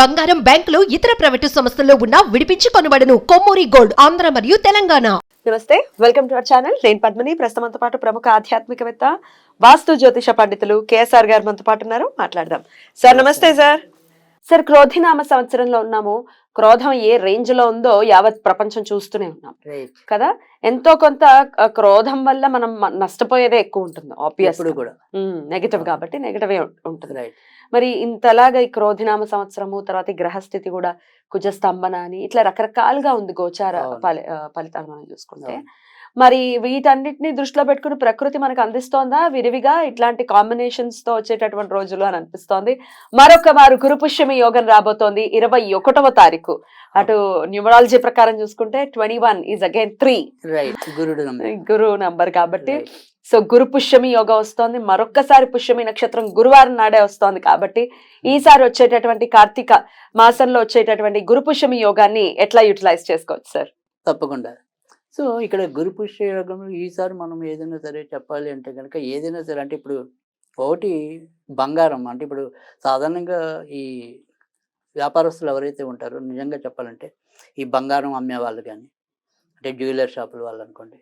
బంగారం బ్యాంకులు ఇతర ప్రైవేటు సంస్థల్లో ఉన్న విడిపించి కొనబడను. కొమ్మూరి గోల్డ్ ఆంధ్ర మరియు తెలంగాణ. నమస్తే వెల్కమ్ టు అవర్ ఛానల్. నేను పద్మిని. ప్రస్తుతంతో పాటు ప్రముఖ ఆధ్యాత్మికవేత్త వాస్తు జ్యోతిష పండితులు కేఎస్ఆర్ గారు మనతో పాటు ఉన్నారు. మాట్లాడదాం. సార్ నమస్తే సార్. సార్ క్రోధినామ సంవత్సరంలో ఉన్నాము. క్రోధం ఏ రేంజ్లో ఉందో యావత్ ప్రపంచం చూస్తూనే ఉన్నాం. రైట్ కదా? ఎంతో కొంత క్రోధం వల్ల మనం నష్టపోయేదే ఎక్కువ ఉంటుంది ఆబ్వియస్ కూడా. నెగటివ్ కాబట్టి నెగటివ్ ఉంటుంది. రైట్ మరి ఇంతలాగా ఈ క్రోధినామ సంవత్సరము తర్వాత ఈ గ్రహస్థితి కూడా కుజస్తంభన అని ఇట్లా రకరకాలుగా ఉంది గోచార ఫలితాలు మనం చూసుకుంటే. మరి వీటన్నిటిని దృష్టిలో పెట్టుకుని ప్రకృతి మనకు అందిస్తోందా? విరివిగా ఇట్లాంటి కాంబినేషన్స్తో వచ్చేటటువంటి రోజులు అని అనిపిస్తోంది. మరొక వారు గురుపుష్యమి యోగం రాబోతోంది ఇరవై ఒకటవ తారీఖు. అటు న్యూమరాలజీ ప్రకారం చూసుకుంటే twenty one is again three. Right. గురుడు గురు నంబర్ కాబట్టి సో గురు పుష్యమి యోగం వస్తోంది. మరొక్కసారి పుష్యమి నక్షత్రం గురువారం నాడే వస్తోంది కాబట్టి ఈసారి వచ్చేటటువంటి కార్తీక మాసంలో వచ్చేటటువంటి గురు పుష్యమి యోగాన్ని ఎట్లా యూటిలైజ్ చేసుకోవచ్చు సార్? తప్పకుండా. సో ఇక్కడ గురు పుష్య యోగంలో ఈసారి మనం ఏదైనా సరే చెప్పాలి అంటే కనుక ఏదైనా సరే అంటే ఇప్పుడు ఒకటి బంగారం అంటే ఇప్పుడు సాధారణంగా ఈ వ్యాపారస్తులు ఎవరైతే ఉంటారో నిజంగా చెప్పాలంటే ఈ బంగారం అమ్మే వాళ్ళు కానీ అంటే జ్యువెలర్ షాపుల వాళ్ళు అనుకోండి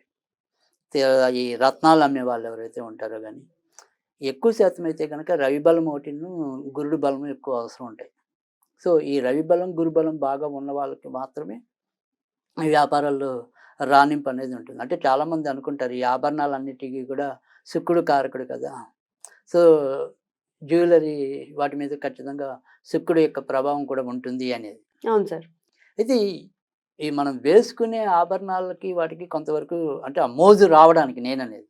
ఈ రత్నాలు అమ్మే వాళ్ళు ఎవరైతే ఉంటారో కానీ ఎక్కువ శాతం అయితే కనుక రవి బలం ఒకటిను గురుడు బలం ఎక్కువ అవసరం ఉంటాయి. సో ఈ రవి బలం గురు బలం బాగా ఉన్న వాళ్ళకి మాత్రమే ఈ వ్యాపారాల్లో రాణింపు అనేది ఉంటుంది. అంటే చాలామంది అనుకుంటారు ఈ ఆభరణాలన్నిటికీ కూడా శుక్రుడు కారకుడు కదా. సో జ్యువెలరీ వాటి మీద ఖచ్చితంగా శుక్రుడు యొక్క ప్రభావం కూడా ఉంటుంది అనేది. అవును సార్. అయితే ఈ- మనం వేసుకునే ఆభరణాలకి వాటికి కొంతవరకు అంటే ఆ మోజు రావడానికి నేను అనేది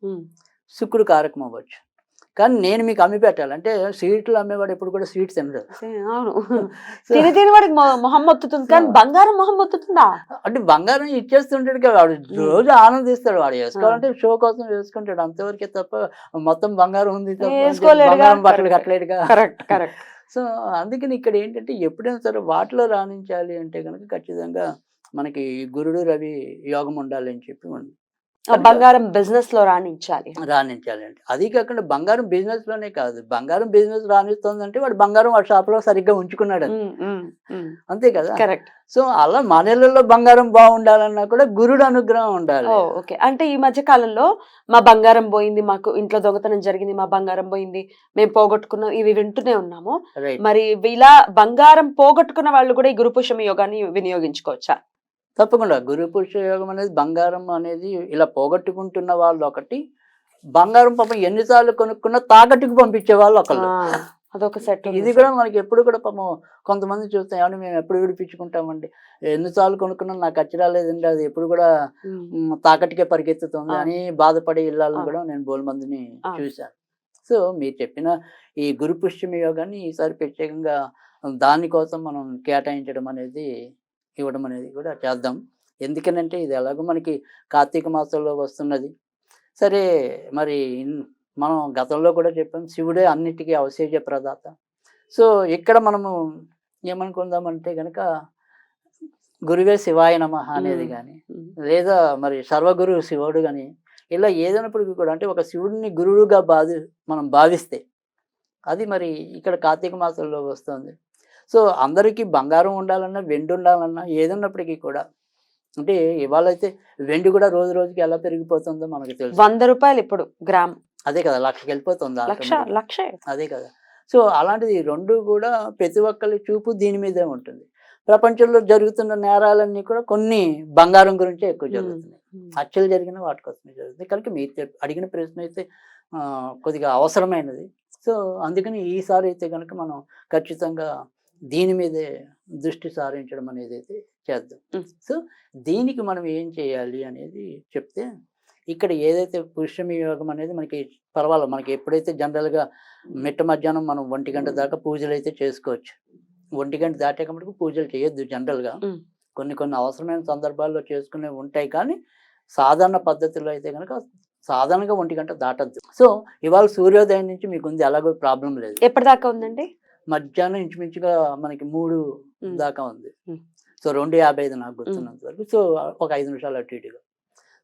శుక్రుడు కారకం అవ్వచ్చు. కానీ నేను మీకు అమ్మి పెట్టాలి. అంటే స్వీట్లు అమ్మేవాడు ఎప్పుడు కూడా స్వీట్స్ తినడు. అవును. సో- తిని తిని వాడికి మొ- మొహం మొత్తుతుంది. కానీ బంగారం మొహం మొత్తుతుందా? అంటే బంగారం ఇచ్చేస్తుంటాడు కదా వాడు రోజు ఆనందిస్తాడు. వాడు వేసుకోవాలంటే షో కోసం వేసుకుంటాడు. అంతవరకే తప్ప మొత్తం బంగారం ఉంది. బంగారం బట్టలు Correct. కట్టలేడుగా. Correct correct. సో అందుకని ఇక్కడ ఏంటంటే ఎప్పుడైనా సరే వాటిలో రాణించాలి అంటే కనుక ఖచ్చితంగా మనకి గురుడు రవి యోగం ఉండాలి అని చెప్పి ఉంది. బంగారం బిజినెస్లో రాణించాలి. రాణించాలి అంటే. అది కాకుండా బంగారం బిజినెస్లోనే కాదు. బంగారం బిజినెస్ రాణిస్తుందంటే వాడు బంగారం వాడి షాప్లో సరిగ్గా ఉంచుకున్నాడు. అంతే. కదా? కరెక్ట్. సో అలా మనలలో బంగారం బాగుండాలన్నా కూడా గురుడు అనుగ్రహం ఉండాలి. ఓకే. అంటే ఈ మధ్య కాలంలో మా బంగారం పోయింది మాకు ఇంట్లో దొంగతనం జరిగింది మా బంగారం పోయింది మేము పోగొట్టుకున్నాం ఇవి వింటూనే ఉన్నాము. మరి ఇలా బంగారం పోగొట్టుకున్న వాళ్ళు కూడా ఈ గురుపుష్యమి యోగాన్ని వినియోగించుకోవచ్చా? తప్పకుండా గురు పురుష యోగం అనేది బంగారం అనేది ఇలా పోగొట్టుకుంటున్న వాళ్ళు ఒకటి బంగారం పాపం ఎన్నిసార్లు కొనుక్కున్నా తాకట్టుకు పంపించే వాళ్ళు ఒకళ్ళు అదొక సెట్ ఇది కూడా మనకి ఎప్పుడు కూడా పాపం కొంతమంది చూస్తాం ఏమన్నా మేము ఎప్పుడు విడిపించుకుంటామండి ఎన్నిసార్లు కొనుక్కున్నా నాకు అచ్చి రాలేదండి అది ఎప్పుడు కూడా తాకట్టుకే పరిగెత్తుతుంది. అని బాధపడే ఆ. కూడా నేను బోల్ మందిని. చూశాను సో మీరు చెప్పిన ఈ గురు పుష్యమి యోగాన్ని ఈసారి ప్రత్యేకంగా దానికోసం మనం కేటాయించడం అనేది ఇవ్వడం అనేది కూడా చేద్దాం. ఎందుకనంటే ఇది ఎలాగో మనకి కార్తీక మాసంలో వస్తున్నది. సరే మరి మనం గతంలో కూడా చెప్పాం శివుడే అన్నిటికీ అవశేష ప్రదాత. సో ఇక్కడ మనము ఏమనుకుందామంటే కనుక గురువే శివాయ నమ అనేది. కానీ లేదా మరి సర్వగురు శివుడు కానీ ఇలా ఏదైనప్పటికీ కూడా అంటే ఒక శివుడిని గురువుగా బాధి మనం భావిస్తే అది మరి ఇక్కడ కార్తీక మాసంలో వస్తుంది. సో అందరికీ బంగారం ఉండాలన్నా వెండి ఉండాలన్నా ఏదన్నప్పటికీ కూడా. అంటే ఇవాళ అయితే వెండి కూడా రోజు రోజుకి ఎలా పెరిగిపోతుందో మనకు తెలుసు. వంద రూపాయలు ఇప్పుడు గ్రామ్. అదే కదా లక్షకి వెళ్ళిపోతుంది లక్ష. లక్షే. అదే కదా. సో అలాంటిది రెండు కూడా ప్రతి ఒక్కరి చూపు దీని మీదే ఉంటుంది. ప్రపంచంలో జరుగుతున్న నేరాలన్నీ కూడా కొన్ని బంగారం గురించే ఎక్కువ జరుగుతున్నాయి. హత్యలు జరిగిన వాటి కోసమే జరుగుతుంది. కనుక మీరు అడిగిన ప్రశ్న అయితే కొద్దిగా అవసరమైనది. సో అందుకని ఈసారి అయితే కనుక మనం ఖచ్చితంగా దీని మీదే దృష్టి సారించడం అనేది అయితే చేద్దాం. సో దీనికి మనం ఏం చేయాలి అనేది చెప్తే ఇక్కడ ఏదైతే పురుషమి యోగం అనేది మనకి పర్వాలేదు. మనకి ఎప్పుడైతే జనరల్గా మిట్ట మధ్యాహ్నం మనం ఒంటి గంట దాకా పూజలు అయితే చేసుకోవచ్చు. ఒంటి గంట దాటాక మటుకు పూజలు చేయొద్దు జనరల్గా. కొన్ని కొన్ని అవసరమైన సందర్భాల్లో చేసుకునే ఉంటాయి కానీ సాధారణ పద్ధతిలో అయితే కనుక సాధారణంగా ఒంటి గంట దాటద్దు. సో ఇవాళ సూర్యోదయం నుంచి మీకు ఉంది ఎలాగో ప్రాబ్లం లేదు. ఎప్పటిదాకా ఉందండి? మధ్యాహ్నం ఇంచుమించుగా మనకి మూడు. దాకా ఉంది. సో రెండు యాభై ఐదు నాకు గుర్తున్నంత వరకు. సో ఒక ఐదు నిమిషాలు అటు ఇటుగా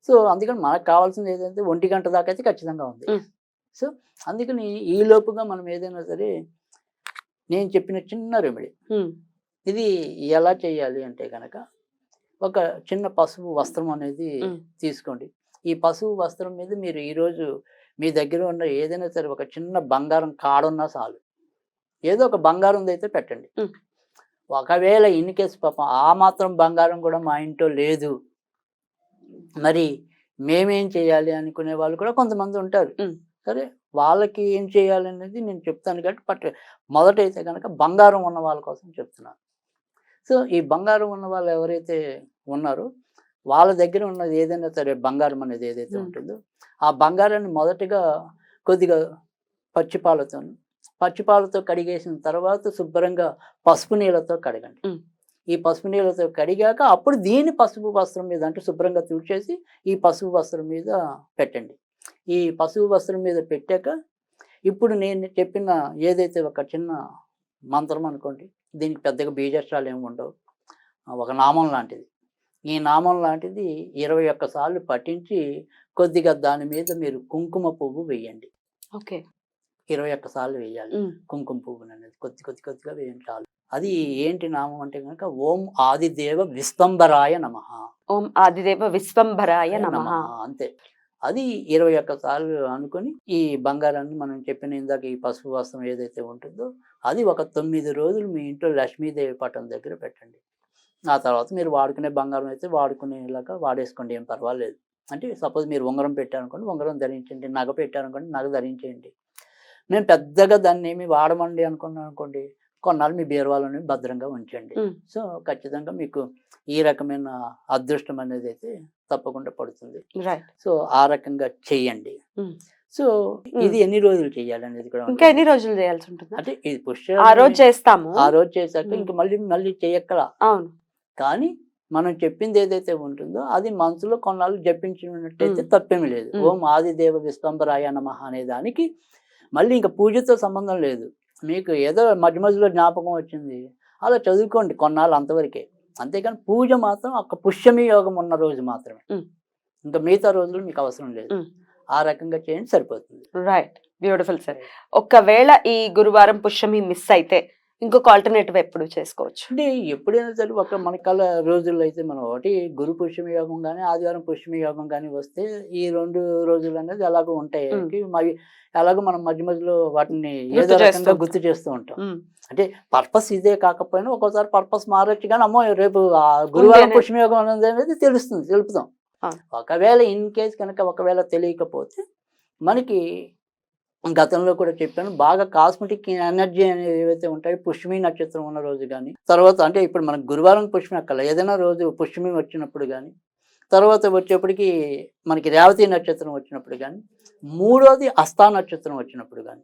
సో అందుకని మనకు కావాల్సింది ఏదైతే ఒంటి గంట దాకా అయితే ఖచ్చితంగా ఉంది. సో అందుకని ఈ లోపుగా మనం ఏదైనా సరే నేను చెప్పిన చిన్న రెమెడీ. ఇది ఎలా చేయాలి అంటే కనుక ఒక చిన్న పసుపు వస్త్రం అనేది. తీసుకోండి. ఈ పసుపు వస్త్రం మీద మీరు ఈరోజు మీ దగ్గర ఉన్న ఏదైనా సరే ఒక చిన్న బంగారం కాడున్నా చాలు. ఏదో ఒక బంగారం అయితే పెట్టండి. ఒకవేళ ఇన్ కేసు పాపం ఆ మాత్రం బంగారం కూడా మా ఇంట్లో లేదు మరి మేమేం చేయాలి అనుకునే వాళ్ళు కూడా కొంతమంది ఉంటారు. సరే వాళ్ళకి ఏం చేయాలి అనేది నేను చెప్తాను కాబట్టి బట్ మొదట అయితే కనుక బంగారం ఉన్న వాళ్ళ కోసం చెప్తున్నాను సో ఈ బంగారం ఉన్న వాళ్ళు ఎవరైతే ఉన్నారో వాళ్ళ దగ్గర ఉన్నది ఏదైనా సరే బంగారం అనేది ఏదైతే. ఉంటుందో ఆ బంగారాన్ని మొదటగా కొద్దిగా పచ్చిపాలతో పచ్చిపాలతో కడిగేసిన తర్వాత శుభ్రంగా పసుపు నీళ్ళతో కడగండి. ఈ పసుపు నీళ్ళతో కడిగాక అప్పుడు దీని పసుపు వస్త్రం మీద అంటే శుభ్రంగా తుడిచేసి ఈ పసుపు వస్త్రం మీద పెట్టండి. ఈ పసుపు వస్త్రం మీద పెట్టాక ఇప్పుడు నేను చెప్పిన ఏదైతే ఒక చిన్న మంత్రం అనుకోండి దీనికి పెద్దగా బీజాక్షరాలు ఏమి ఉండవు. ఒక నామం లాంటిది. ఈ నామం లాంటిది ఇరవై ఒక్క సార్లు పఠించి కొద్దిగా దాని మీద మీరు కుంకుమ పువ్వు వేయండి. ఓకే. ఇరవై ఒక్క సార్లు వేయాలి. కుంకుమ పువ్వుని అనేది కొద్ది కొద్ది కొద్దిగా వేయండి చాలు. అది ఏంటి నామం అంటే కనుక ఓం ఆదిదేవ విస్తంబరాయ నమ. ఓం ఆదిదేవ విశ్వంభరాయ నమ అంతే. అది ఇరవై ఒక్క సార్లు అనుకుని ఈ బంగారాన్ని మనం చెప్పిన ఇందాక ఈ పసుపు వస్త్రం ఏదైతే ఉంటుందో అది ఒక తొమ్మిది రోజులు మీ ఇంట్లో లక్ష్మీదేవి పటం దగ్గర పెట్టండి. ఆ తర్వాత మీరు వాడుకునే బంగారం అయితే వాడుకునేలాగా వాడేసుకోండి ఏం పర్వాలేదు. అంటే సపోజ్ మీరు ఉంగరం పెట్టారనుకోండి ఉంగరం ధరించండి నగ పెట్టారనుకోండి నగ ధరించేయండి. మేము పెద్దగా దాన్ని ఏమి వాడమండి అనుకున్నాను అనుకోండి కొన్నాళ్ళు మీ బీరువాలోనే భద్రంగా ఉంచండి. సో ఖచ్చితంగా మీకు ఈ రకమైన అదృష్టం అనేది అయితే తప్పకుండా పడుతుంది సో ఆ రకంగా చెయ్యండి మ్. సో ఇది ఎన్ని రోజులు చెయ్యాలి అనేది కూడా ఇంకా. ఎన్ని రోజులు చేయాల్సి ఉంటుంది అంటే ఇది పుష్య ఆ రోజు చేస్తాము ఆ రోజు చేశాక. ఇంక మళ్ళీ మళ్ళీ చేయక్కల అవును కానీ మనం చెప్పింది ఏదైతే ఉంటుందో అది మనసులో కొన్నాళ్ళు జపించినట్టయితే. తప్పేమీ లేదు. ఓం ఆదిదేవ విస్తంబరాయ నమః అనే దానికి మళ్ళీ ఇంకా పూజతో సంబంధం లేదు. మీకు ఏదో మధ్య మధ్యలో జ్ఞాపకం వచ్చింది. అలా చదువుకోండి కొన్నాళ్ళు అంతవరకే. అంతేకాని పూజ మాత్రం ఒక పుష్యమి యోగం ఉన్న రోజు మాత్రమే. ఇంకా మిగతా రోజులు మీకు అవసరం లేదు. ఆ రకంగా చేయండి సరిపోతుంది. రైట్ బ్యూటిఫుల్ సార్ ఒకవేళ ఈ గురువారం పుష్యమి మిస్ అయితే ఇంకొక ఆల్టర్నేటివ్ ఎప్పుడు చేసుకోవచ్చు అంటే ఎప్పుడైనా సరే ఒక మన కళ రోజుల్లో అయితే మనం ఒకటి గురు పుష్యమి యోగం కానీ ఆదివారం పుష్యమి యోగం కానీ వస్తే ఈ రెండు రోజులు అనేది ఎలాగో ఉంటాయి. మరి ఎలాగో మనం మధ్య మధ్యలో వాటిని ఏదో రకంగా ఉంటాం. గుర్తు చేస్తూ ఉంటాం. అంటే పర్పస్ ఇదే కాకపోయినా ఒక్కోసారి పర్పస్ మారొచ్చు కానీ అమ్మో రేపు గురువారం పుష్యమి యోగం అనేది అనేది తెలుస్తుంది తెలుపుతాం. ఒకవేళ ఇన్ కేస్ కనుక ఒకవేళ తెలియకపోతే మనకి గతంలో కూడా చెప్పాను బాగా కాస్మెటిక్ ఎనర్జీ అనేవి ఏవైతే ఉంటాయో పుష్యమి నక్షత్రం ఉన్న రోజు కానీ తర్వాత అంటే ఇప్పుడు మనకు గురువారం పుష్యమి అక్కల ఏదైనా రోజు పుష్యమి వచ్చినప్పుడు కానీ తర్వాత వచ్చేప్పటికి మనకి రేవతి నక్షత్రం వచ్చినప్పుడు కానీ మూడోది అస్థా నక్షత్రం వచ్చినప్పుడు కానీ.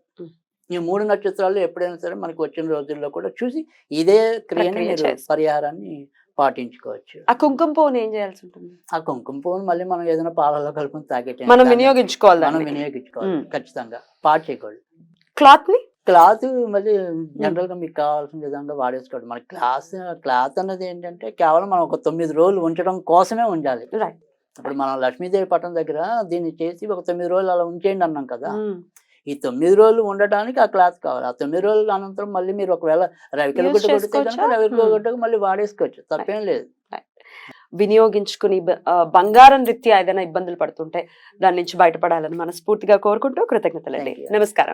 ఈ మూడు నక్షత్రాలు ఎప్పుడైనా సరే మనకి వచ్చిన రోజుల్లో కూడా చూసి ఇదే క్రియని మీరు. పరిహారాన్ని పాటించుకోవచ్చు. ఆ కుంకుమ పువ్వుని ఏం చేయాల్సి ఉంటుంది ఆ కుంకుమ పువ్వును మళ్ళీ మనం ఏదైనా పాలలో కలుపుకొని తాగేట మనం వినియోగించుకోవాలి మనం. వినియోగించుకోవాలి. ఖచ్చితంగా. పాడు చేయకూడదు. క్లాత్ని క్లాత్ మళ్ళీ జనరల్గా మీకు కావాల్సిన విధంగా వాడేసుకోవడం మన క్లాస్ క్లాత్ అన్నది ఏంటంటే కేవలం మనం ఒక తొమ్మిది రోజులు ఉంచడం కోసమే రైట్. ఇప్పుడు మనం లక్ష్మీదేవి పట్టణం దగ్గర దీన్ని చేసి ఒక తొమ్మిది రోజులు అలా ఉంచేయండి అన్నాం కదా. ఈ తొమ్మిది రోజులు ఉండటానికి ఆ క్లాత్ కావాలి. ఆ తొమ్మిది రోజుల అనంతరం మళ్ళీ మీరు ఒకవేళ రవికల కొడితే? కనుక. గుట్టకు మళ్ళీ వాడేసుకోవచ్చు. తప్పేం లేదు. వినియోగించుకుని బంగారం రీత్యా ఏదైనా ఇబ్బందులు పడుతుంటే దాని నుంచి బయటపడాలని మనస్ఫూర్తిగా కోరుకుంటూ కృతజ్ఞతలండి. నమస్కారం.